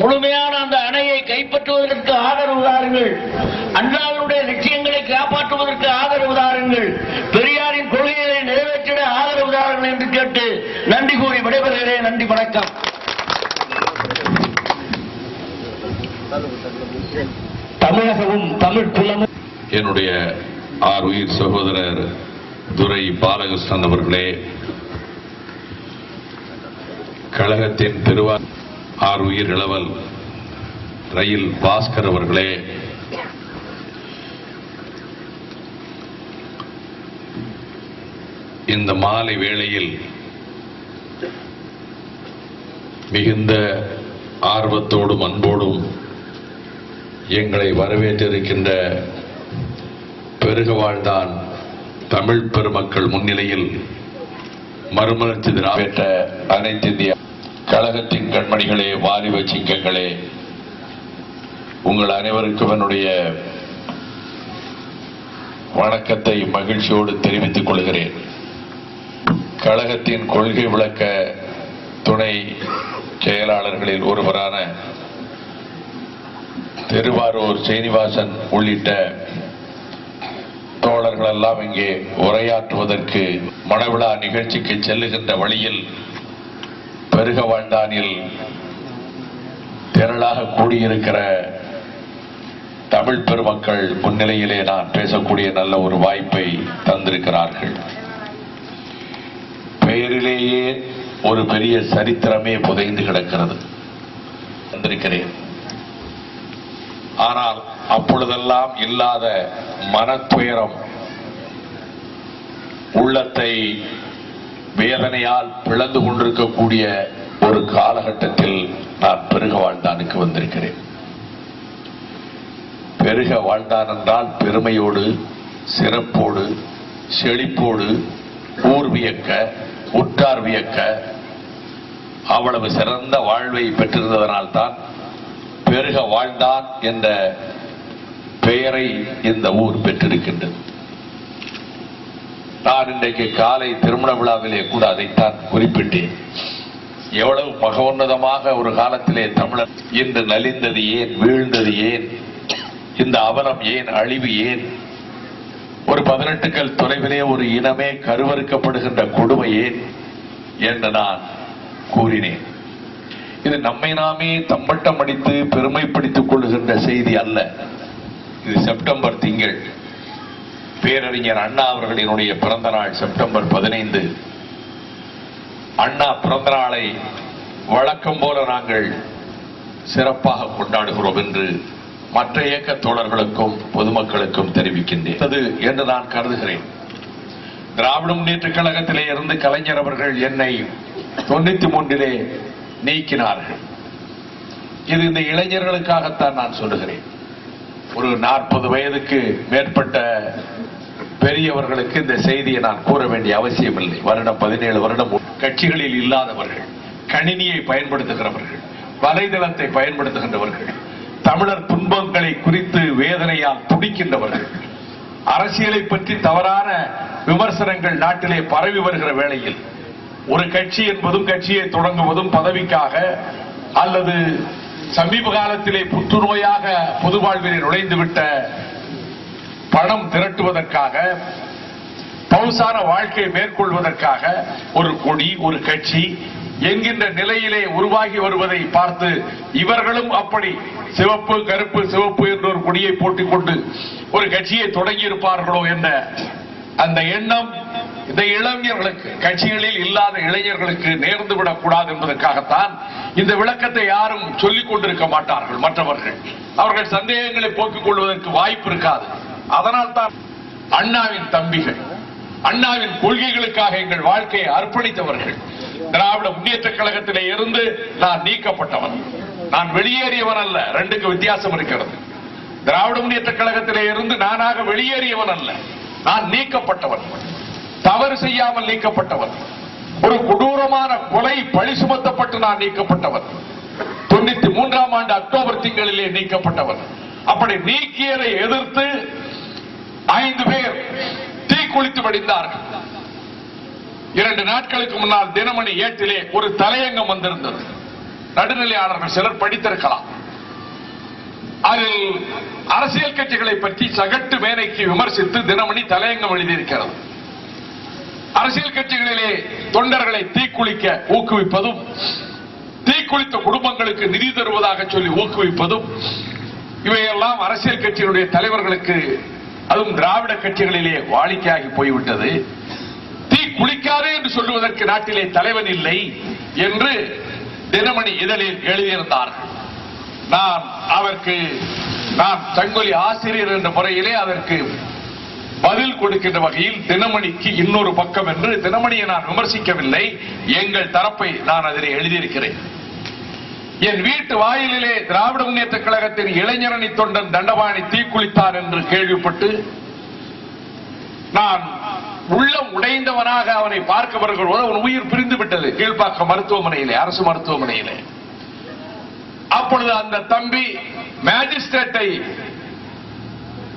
முழுமையான அந்த அணையை கைப்பற்றுவதற்கு ஆதரவு தாருங்கள். அண்ணாவினுடைய லட்சியங்களை காப்பாற்றுவதற்கு ஆதரவு தாருங்கள். பெரியாரின் கொள்கைகளை நிறைவேற்றிட ஆதரவு தாருங்கள் என்று கேட்டு நன்றி கூறி விடைபெறுகிறேன். நன்றி வணக்கம். தமிழகமும் தமிழ் குலமும் என்னுடைய ஆர் உயிர் சகோதரர் துரை பாலகிருஷ்ணன் அவர்களே கழகத்தின் திருவா ஆர் உயிர் இளவல். ரயில் பாஸ்கர் அவர்களே. இந்த மாலை வேளையில் மிகுந்த ஆர்வத்தோடும் அன்போடும் எங்களை வரவேற்றிருக்கின்ற பெருக வாழ்ந்தான் தமிழ் பெருமக்கள் முன்னிலையில் மறுமலர்ச்சி திராவிட பெற்ற அனைத்து இந்தியா கழகத்தின் கண்மணிகளே வாலிப சிங்கங்களே உங்கள் அனைவருக்கும் என்னுடைய வணக்கத்தை மகிழ்ச்சியோடு தெரிவித்துக் கொள்கிறேன். கழகத்தின் கொள்கை விளக்க துணை செயலாளர்களில் ஒருவரான திருவாரூர் சீனிவாசன் உள்ளிட்ட தோழர்கள் எல்லாம் இங்கே உரையாற்றுவதற்கு மணவிழா நிகழ்ச்சிக்கு செல்லுகின்ற வழியில் பெருக வாழ்ந்தானில் திரளாக கூடியிருக்கிற தமிழ் பெருமக்கள் முன்னிலையிலே நான் பேசக்கூடிய நல்ல ஒரு வாய்ப்பை தந்திருக்கிறார்கள். பெயரிலேயே ஒரு பெரிய சரித்திரமே புதைந்து கிடக்கிறது. வந்திருக்கிறேன் ஆனால் அப்பொழுதெல்லாம் இல்லாத மனத்துயரம் உள்ளத்தை வேதனையால் பிளந்து கொண்டிருக்கக்கூடிய ஒரு காலகட்டத்தில் நான் பெருக வாழ்ந்தானுக்கு வந்திருக்கிறேன். பெருக வாழ்ந்தான் என்றால் பெருமையோடு சிறப்போடு செழிப்போடு ஊர் வியக்க உற்றார் வியக்க அவ்வளவு சிறந்த வாழ்வை பெற்றிருந்ததனால்தான் பெருக வாழ்ந்தான் என்ற பெயரை இந்த ஊர் பெற்றிருக்கின்றது. நான் இன்றைக்கு காலை திருமண விழாவிலே கூட அதைத்தான் குறிப்பிட்டேன். எவ்வளவு மகோன்னதமாக ஒரு காலத்திலே தமிழர் இன்று நலிந்தது ஏன் வீழ்ந்தது ஏன் இந்த அவலம் ஏன் அழிவு ஏன்? ஒரு பதினெட்டுக்கள் தொலைவிலே ஒரு இனமே கருவறுக்கப்படுகின்ற கொடுமை ஏன் என்று நான் கூறினேன். இது நம்மை நாமே தம்பட்டம் அடித்து பெருமைப்படுத்திக் கொள்ளுகின்ற செய்தி அல்ல. இது செப்டம்பர் திங்கள். பேரறிஞர் அண்ணா அவர்களினுடைய பிறந்த நாள் செப்டம்பர் பதினைந்து. அண்ணா பிறந்த நாளை வழக்கம் போல நாங்கள் சிறப்பாக கொண்டாடுகிறோம் என்று மற்ற இயக்க தோழர்களுக்கும் பொதுமக்களுக்கும் தெரிவிக்கின்றேன். அது என்று நான் கருதுகிறேன். திராவிட முன்னேற்ற கழகத்திலே இருந்து கலைஞர் அவர்கள் என்னை தொண்ணூத்தி மூன்றிலே நீக்கினார்கள். இது இந்த இளைஞர்களுக்காகத்தான் நான் சொல்லுகிறேன். ஒரு நாற்பது வயதுக்கு மேற்பட்ட பெரியவர்களுக்கு இந்த செய்தியை நான் கூற வேண்டிய அவசியம் இல்லை வருடம் பதினேழு வருடம் கட்சிகளில் இல்லாதவர்கள் கணினியை பயன்படுத்துகிறவர்கள் வலைதளத்தை பயன்படுத்துகின்றவர்கள் தமிழர் துன்பங்களை குறித்து வேதனையால் துடிக்கின்றவர்கள் அரசியலை பற்றி தவறான விமர்சனங்கள் நாட்டிலே பரவி வருகிற வேளையில் ஒரு கட்சி என்பதும் கட்சியை தொடங்குவதும் பதவிக்காக அல்லது சமீப காலத்திலே புற்றுநோயாக பொது வாழ்விலே நுழைந்துவிட்ட பணம் திரட்டுவதற்காக பவுசான வாழ்க்கையை மேற்கொள்வதற்காக ஒரு கொடி ஒரு கட்சி என்கின்ற நிலையிலே உருவாகி வருவதை பார்த்து இவர்களும் அப்படி சிவப்பு கருப்பு சிவப்பு என்ற ஒரு கொடியை போட்டுக் கொண்டு ஒரு கட்சியை தொடங்கி இருப்பார்களோ என்ற அந்த எண்ணம் இந்த இளைஞர்களுக்கு கட்சிகளில் இல்லாத இளைஞர்களுக்கு நேர்ந்து விடக்கூடாது என்பதற்காகத்தான் இந்த விளக்கத்தை யாரும் சொல்லிக் கொண்டிருக்க மாட்டார்கள் மற்றவர்கள். அவர்கள் சந்தேகங்களை போக்கிக் கொள்வதற்கு வாய்ப்பு இருக்காது. அதனால் தான் அண்ணாவின் தம்பிகள் அண்ணாவின் கொள்கைகளுக்காக எங்கள் வாழ்க்கையை அர்ப்பணித்தவர்கள். திராவிட முன்னேற்ற கழகத்திலே இருந்து நான் நீக்கப்பட்டவன். நான் வெளியேறியவன் அல்ல ரெண்டுக்கு வித்தியாசம் இருக்கிறது. திராவிட முன்னேற்ற கழகத்திலே இருந்து நானாக வெளியேறியவன் அல்ல நான் நீக்கப்பட்டவன். தவறு செய்யாமல் நீக்கப்பட்டவர் ஒரு கொடூரமான கொலை பழி சுமத்தப்பட்டு நான் நீக்கப்பட்டவர் தொண்ணூத்தி மூன்றாம் ஆண்டு அக்டோபர் திங்களிலே நீக்கப்பட்டவர் அப்படி நீக்கியதை எதிர்த்து ஐந்து பேர் தீக்குளித்து வடிந்தார்கள். இரண்டு நாட்களுக்கு முன்னால் தினமணி ஏட்டிலே ஒரு தலையங்கம் வந்திருந்தது. நடுநிலையாளர்கள் சிலர் படித்திருக்கலாம். அதில் அரசியல் கட்சிகளை பற்றி சகட்டு மேனைக்கு விமர்சித்து தினமணி தலையங்கம் எழுதியிருக்கிறது. அரசியல் கட்சிகளிலே தொண்டர்களை தீக்குளிக்க ஊக்குவிப்பதும் தீக்குளித்த குடும்பங்களுக்கு நிதி தருவதாக சொல்லி ஊக்குவிப்பதும் இவையெல்லாம் அரசியல் கட்சிகளுடைய தலைவர்களுக்கு அதுவும் திராவிட கட்சிகளிலே வாடிக்கையாகி போய்விட்டது. தீ குளிக்காதே என்று சொல்லுவதற்கு நாட்டிலே தலைவன் இல்லை என்று தினமணி இதழில் எழுதியிருந்தார். நான் அதற்கு நான் தங்கொலி ஆசிரியர் என்ற முறையிலே அதற்கு பதில் கொடுக்கின்ற வகையில் தினமணிக்கு இன்னொரு பக்கம் என்று தினமணியை நான் விமர்சிக்கவில்லை. எங்கள் தரப்பை நான் அதில் எழுதியிருக்கிறேன். என் வீட்டு வாயிலிலே திராவிட முன்னேற்ற கழகத்தின் இளைஞரணி தொண்டன் தண்டபாணி தீக்குளித்தார் என்று கேள்விப்பட்டு நான் உள்ளம் உடைந்தவனாக அவனை பார்க்க வருகிறோடு அவன் உயிர் பிரிந்து விட்டது. கீழ்ப்பாக்கம் மருத்துவமனையிலே அரசு மருத்துவமனையிலே. அப்பொழுது அந்த தம்பி மேஜிஸ்ட்ரேட்டை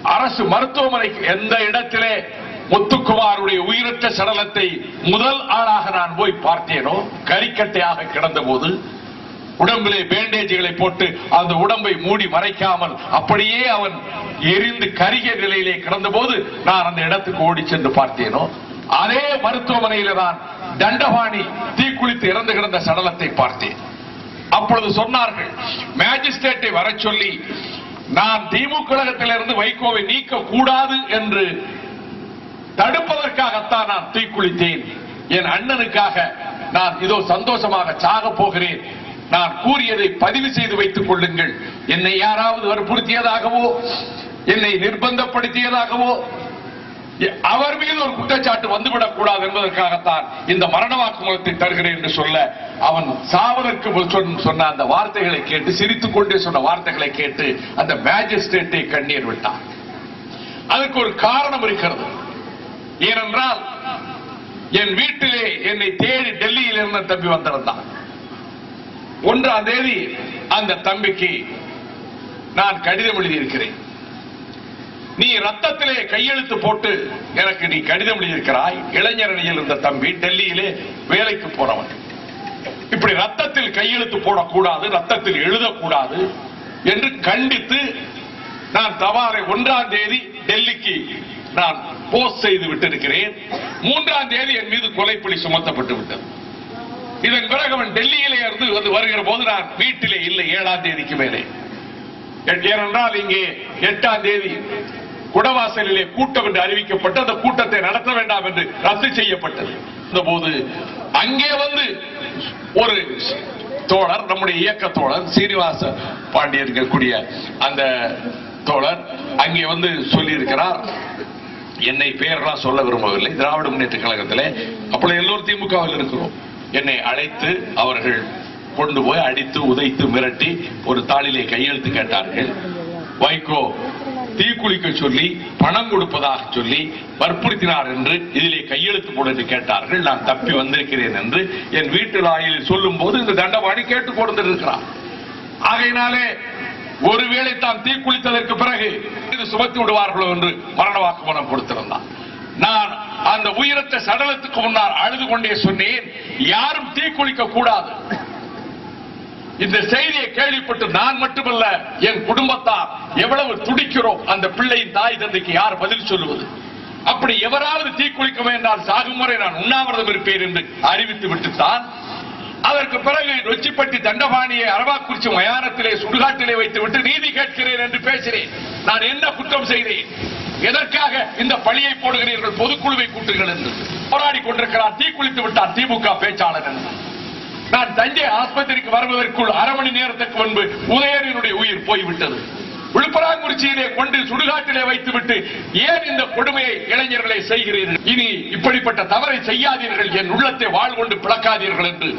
அரசு மருத்துவமனைக்கு எந்த இடத்திலே முத்துக்குமாருடைய உயிரற்ற சடலத்தை முதல் ஆளாக நான் போய் பார்த்தேனோ கரிக்கட்டையாக கிடந்த போது உடம்பிலே பேண்டேஜ்களை போட்டு அந்த உடம்பை மூடி மறைக்காமல் அப்படியே அவன் எரிந்து கருகிய நிலையிலே கிடந்த போது நான் அந்த இடத்துக்கு ஓடி சென்று பார்த்தேனோ அதே மருத்துவமனையில தான் தண்டபாணி தீக்குளித்து இறந்து கிடந்த சடலத்தை பார்த்தேன். அப்பொழுது சொன்னார்கள் மேஜிஸ்ட்ரேட்டை வர சொல்லி நான் திமுக கழகத்திலிருந்து வைகோவை நீக்க கூடாது என்று தடுப்பதற்காகத்தான் நான் தீக்குளித்தேன். என் அண்ணனுக்காக நான் இதோ சந்தோஷமாக சாக போகிறேன். நான் கூறியதை பதிவு செய்து வைத்துக் கொள்ளுங்கள். என்னை யாராவது வற்புறுத்தியதாகவோ என்னை நிர்பந்தப்படுத்தியதாகவோ அவர் மீது ஒரு குற்றச்சாட்டு வந்துவிடக் கூடாது என்பதற்காகத்தான் இந்த மரண வாக்குமூலத்தை தருகிறேன் என்று சொல்ல அவன் சாவதற்கு சொன்ன- சொன்ன அந்த வார்த்தைகளை கேட்டு சிரித்துக் கொண்டே சொன்ன வார்த்தைகளை கேட்டு அந்த மேஜிஸ்ட்ரேட்டை கண்ணீர் விட்டான். அதுக்கு ஒரு காரணம் இருக்கிறது. ஏனென்றால் என் வீட்டிலே என்னை தேடி டெல்லியில் இருந்த தம்பி வந்திருந்தான். ஒன்றாம் தேதி அந்த தம்பிக்கு நான் கடிதம் எழுதியிருக்கிறேன். நீ ரத்தத்திலே கையெழுத்து போட்டு எனக்கு நீ கடிதம் எழுதியிருக்கிறாய். இளைஞரணியில் இருந்த தம்பி டெல்லியிலே வேலைக்கு போறவன். இப்படி ரத்தத்தில் கையெழுத்து போடக்கூடாது ரத்தத்தில் எழுதக்கூடாது என்று கண்டித்து நான் தவாரை ஒன்றாம் தேதி டெல்லிக்கு நான் போஸ்ட் செய்து விட்டிருக்கிறேன். மூன்றாம் தேதி என் மீது கொலைப்பழி சுமத்தப்பட்டு விட்டது. இதன் பிறகு அவன் டெல்லியிலே இருந்து வந்து வருகிற போது நான் வீட்டிலே இல்லை ஏழாம் தேதிக்கு மேலே. ஏனென்றால் இங்கே எட்டாம் தேதி குடவாசலிலே கூட்டம் என்று அறிவிக்கப்பட்டு அந்த கூட்டத்தை நடத்த வேண்டாம் என்று ரத்து செய்யப்பட்டது. இந்த போது அங்கே வந்து ஒரு தோழர் நம்முடைய இயக்க தோழர் சீனிவாச பாண்டியன் கூடிய அந்த தோழர் அங்கே வந்து சொல்லியிருக்கிறார். என்னை பெயரெல்லாம் சொல்ல விரும்பவில்லை. திராவிட முன்னேற்ற கழகத்திலே அப்பொழுது எல்லோரும் திமுகவில் இருக்கிறோம். என்னை அழைத்து அவர்கள் கொண்டு போய் அடித்து உதைத்து மிரட்டி ஒரு தாளிலே கையெழுத்து கேட்டார்கள். வைகோ தீக்குளிக்க சொல்லி பணம் கொடுப்பதாக சொல்லி வற்புறுத்தினார் என்று இதிலே கையெழுத்து போட என்று கேட்டார்கள். நான் தப்பி வந்திருக்கிறேன் என்று என் வீட்டு ஆயில் சொல்லும் போது இந்த தண்டவாணி கேட்டுக் கொடுத்திருக்கிறார். ஆகையினாலே ஒருவேளை தான் தீக்குளித்ததற்கு பிறகு இது சுமத்தி விடுவார்களோ என்று மரண வாக்குமூலம் கொடுத்திருந்தான் நான் அந்த உயிரத்தை சடலத்துக்கு முன்னால் அழுது கொண்டே சொன்னேன் யாரும் தீக்குளிக்க கூடாது. இந்த செய்தியை கேள்விப்பட்டு நான் மட்டுமல்ல என் குடும்பத்தார் எவ்வளவு துடிக்கிறோம் அந்த பிள்ளையின் தாய் தந்தைக்கு யார் பதில் சொல்லுவது? அப்படி எவராவது தீக்குளிக்க என்றால் சாகும் வரை நான் உண்ணாவிரதம் இருப்பேன் என்று அறிவித்து விட்டுத்தான். அதற்கு பிறகு நொச்சிப்பட்டி தண்டபாணியை அரவாக்குறிச்சி மயானத்திலே சுடுகாட்டிலே வைத்து விட்டு நீதி கேட்கிறேன் என்று பேசினேன். நான் என்ன குற்றம் செய்தேன்? எதற்காக இந்த பழியை போடுகிறீர்கள்? பொதுக்குழுவை கூட்டுங்கள் என்று. போராடி கொண்டிருக்கிறார் தீக்குளித்து விட்டார் திமுக பேச்சாளர் என்று. நான் தஞ்சை ஆஸ்பத்திரிக்கு வருவதற்குள் அரை மணி நேரத்துக்கு முன்பு உதயனினுடைய உயிர் போய்விட்டது. விழுப்புராங்குறிச்சியிலே கொண்டு சுடுகாட்டிலே வைத்துவிட்டு ஏன் இந்த கொடுமையை இளைஞர்களை செய்கிறீர்கள்? இனி இப்படிப்பட்ட தவறை செய்யாதீர்கள். என் உள்ளத்தை வாழ் கொண்டு பிளக்காதீர்கள் என்று.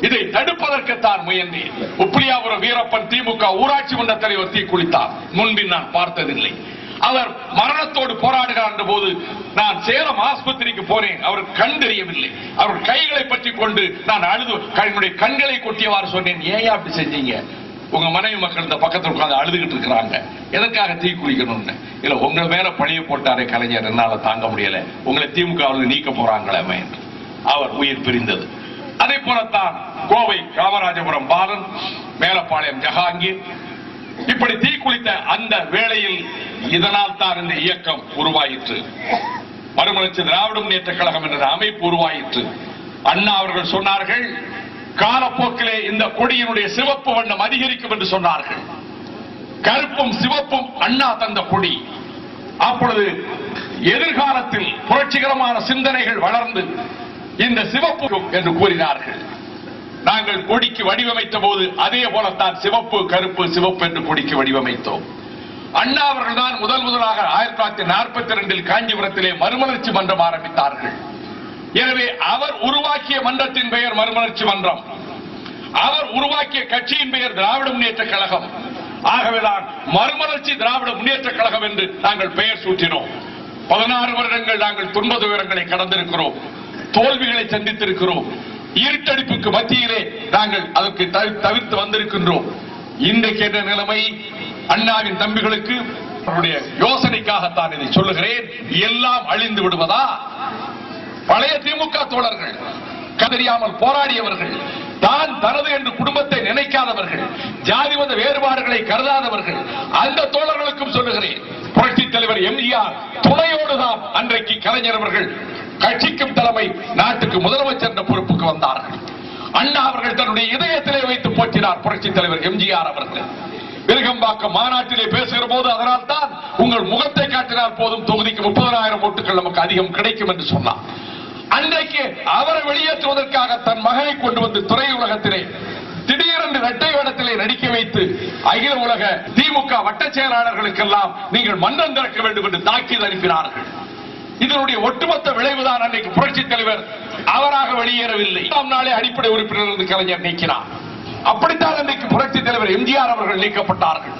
இதை தடுப்பதற்குத்தான் முயன்றேன். உப்பிலியாபுரம் வீரப்பன் திமுக ஊராட்சி மன்ற தலைவர் தீக்குளித்தார். முன்பின் நான் பார்த்ததில்லை. அவர் மரணத்தோடு போராடுகிறார் போது நான் சேலம் ஆஸ்பத்திரிக்கு போனேன். அவர் கண் தெரியவில்லை. அவர் கைகளை பற்றி கொண்டு நான் அழுது என்னுடைய கண்களை கொட்டியவாறு சொன்னேன். ஏன் அப்படி செஞ்சீங்க. உங்க மனைவி மக்கள் இந்த பக்கத்துல உட்கார்ந்து அழுதுகிட்டு இருக்கிறாங்க. எதற்காக தீ குளிக்கணும்னு? இல்ல உங்க மேல பழைய போட்டாரே கலைஞர். என்னால தாங்க முடியல. உங்களை திமுக நீக்க போறாங்களே என்று அவர் உயிர் பிரிந்தது. அதே போல போலத்தான் கோவை காமராஜபுரம் பாலன் மேலப்பாளையம் ஜஹாங்கீர் இப்படி தீக்குளித்த அந்த வேளையில் இதனால் தான் இந்த இயக்கம் உருவாயிற்று. மறுமலர்ச்சி திராவிட முன்னேற்ற கழகம் என்ற அமைப்பு உருவாயிற்று. அண்ணா அவர்கள் சொன்னார்கள் காலப்போக்கிலே இந்த கொடியினுடைய சிவப்பு வண்ணம் அதிகரிக்கும் என்று சொன்னார்கள். கருப்பும் சிவப்பும் அண்ணா தந்த கொடி. அப்பொழுது எதிர்காலத்தில் புரட்சிகரமான சிந்தனைகள் வளர்ந்து இந்த சிவப்பு என்று கூறினார்கள். நாங்கள் கொடிக்கு வடிவமைத்த போது அதே போலத்தான் சிவப்பு கருப்பு சிவப்பு என்று கொடிக்கு வடிவமைத்தோம். அண்ணா அவர்கள் தான் முதல் முதலாக ஆயிரத்தி தொள்ளாயிரத்தி நாற்பத்தி ரெண்டில் காஞ்சிபுரத்திலே மறுமலர்ச்சி மன்றம் ஆரம்பித்தார்கள். எனவே அவர் உருவாக்கிய மன்றத்தின் பெயர் மறுமலர்ச்சி மன்றம். அவர் உருவாக்கிய கட்சியின் பெயர் திராவிட முன்னேற்ற கழகம். ஆகவேதான் மறுமலர்ச்சி திராவிட முன்னேற்ற கழகம் என்று நாங்கள் பெயர் சூட்டினோம். பதினாறு வருடங்கள் நாங்கள் துன்ப துயரங்களை கடந்திருக்கிறோம். தோல்விகளை சந்தித்திருக்கிறோம். இருட்டடிப்புக்கு மத்தியிலே நாங்கள் அதற்கு தவி- தவிர்த்து வந்திருக்கின்றோம். இன்றைக்கு என்ற நிலைமை அண்ணாவின் தம்பிகளுக்கு அவருடைய யோசனைக்காகத்தான் இதை சொல்லுகிறேன். எல்லாம் அழிந்து விடுவதா? பழைய திமுக தோழர்கள் கதறியாமல் போராடியவர்கள் தான் தனது என்று குடும்பத்தை நினைக்காதவர்கள் ஜாதி மத வேறுபாடுகளை கருதாதவர்கள் அந்த தோழர்களுக்கும் சொல்லுகிறேன். புரட்சி தலைவர் எம்ஜிஆர் துணையோடுதான் அன்றைக்கு கலைஞர் அவர்கள் கட்சிக்கும் தலைமை நாட்டுக்கு முதலமைச்சர் என்ற பொறுப்புக்கு வந்தார்கள் அண்ணா அவர்கள் தன்னுடைய இதயத்திலே வைத்து போற்றினார் புரட்சி தலைவர் எம்ஜிஆர் அவர்கள். விருகம்பாக்கம் மாநாட்டிலே பேசுகிற போது அதனால் தான் உங்கள் முகத்தை காட்டினால் போதும் தொகுதிக்கு முப்பதாயிரம் ஓட்டுகள் நமக்கு அதிகம் கிடைக்கும் என்று சொன்னார். அன்றைக்கு அவரை வெளியேற்றுவதற்காக தன் மகனை கொண்டு வந்து துறை உலகத்திலே திடீரென்று இரட்டை வேடத்திலே நடிக்க வைத்து அகில உலக திமுக வட்டச் செயலாளர்களுக்கெல்லாம் நீங்கள் மன்றம் திறக்க வேண்டும் என்று தாக்கி அனுப்பினார்கள் இதனுடைய ஒட்டுமொத்த விளைவுதான் அன்னைக்கு புரட்சி தலைவர் அவராக வெளியேறவில்லை. நாளே அடிப்படை உறுப்பினர் இருந்து கலைஞர் நீக்கினார். அப்படித்தான் அன்றைக்கு புரட்சி தலைவர் எம்ஜிஆர் அவர்கள் நீக்கப்பட்டார்கள்.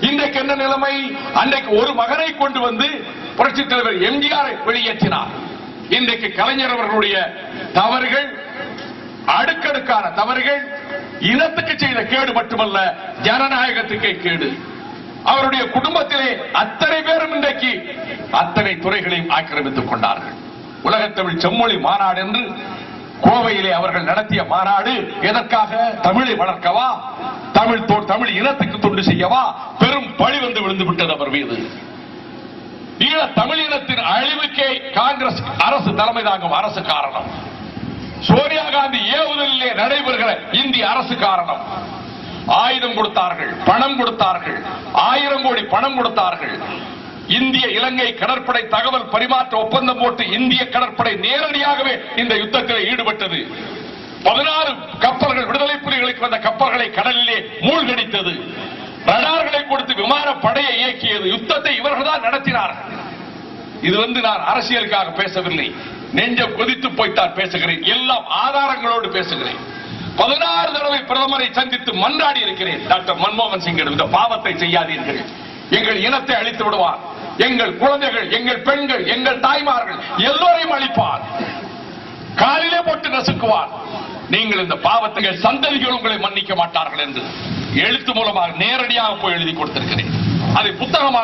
இன்றைக்கு என்ன நிலைமை? அன்றைக்கு ஒரு மகனை கொண்டு வந்து புரட்சி தலைவர் எம்ஜிஆரை வெளியேற்றினார். இன்றைக்கு கலைஞர் அவர்களுடைய தவறுகள் அடுக்கடுக்கான தவறுகள் இனத்துக்கு செய்த கேடு மட்டுமல்ல ஜனநாயகத்துக்கே கேடு. அவருடைய குடும்பத்திலே அத்தனை பேரும் இன்றைக்கு அத்தனை துறைகளையும் ஆக்கிரமித்துக் கொண்டார்கள். உலகத்தமிழ் செம்மொழி மாநாடு என்று கோவையிலே அவர்கள் நடத்திய மாநாடு எதற்காக? தமிழை வளர்க்கவா? தமிழ் தோ- தமிழ் இனத்துக்கு தொண்டு செய்யவா? பெரும் பழி வந்து விழுந்து விட்டது அவர் மீது. ஈழ தமிழ் இனத்தின் அழிவுக்கே காங்கிரஸ் அரசு தலைமை தாங்கும் அரசு காரணம். சோனியா காந்தி ஏவுதலிலே நடைபெறுகிற இந்திய அரசு காரணம். ஆயுதம் கொடுத்தார்கள் பணம் கொடுத்தார்கள் ஆயிரம் கோடி பணம் கொடுத்தார்கள். இந்திய இலங்கை கடற்படை தகவல் பரிமாற்ற ஒப்பந்தம் போட்டு இந்திய கடற்படை நேரடியாகவே இந்த யுத்தத்தில் ஈடுபட்டது. பதினாறு கப்பல்கள் விடுதலை புலிகளுக்கு வந்த கப்பல்களை கடலிலே மூழ்கடித்தது. ரடார்களை கொடுத்து விமான படையை இயக்கியது. யுத்தத்தை இவர்கள் தான் நடத்தினார்கள். இது வந்து நான் அரசியலுக்காக பேசவில்லை. நெஞ்சம் கொதித்து போய்த்தான் பேசுகிறேன். எல்லாம் ஆதாரங்களோடு பேசுகிறேன். பதினாறு தடவை பிரதமரை சந்தித்து மன்றாடி இருக்கிறேன். டாக்டர் மன்மோகன் சிங் இந்த பாவத்தை செய்யாதீர்கள். எங்கள் இனத்தை அழித்து விடுவார். எங்கள் குழந்தைகள் எங்கள் பெண்கள் எங்கள் தாய்மார்கள் எல்லோரையும் அழிப்பார். காலிலே போட்டு நசுக்குவார். நீங்கள் இந்த பாவத்தை சந்ததிகள் உங்களை மன்னிக்க மாட்டார்கள் என்று எழுத்து மூலமாக நேரடியாக போய் எழுதி கொடுத்திருக்கிறேன். அதை புத்தகமாக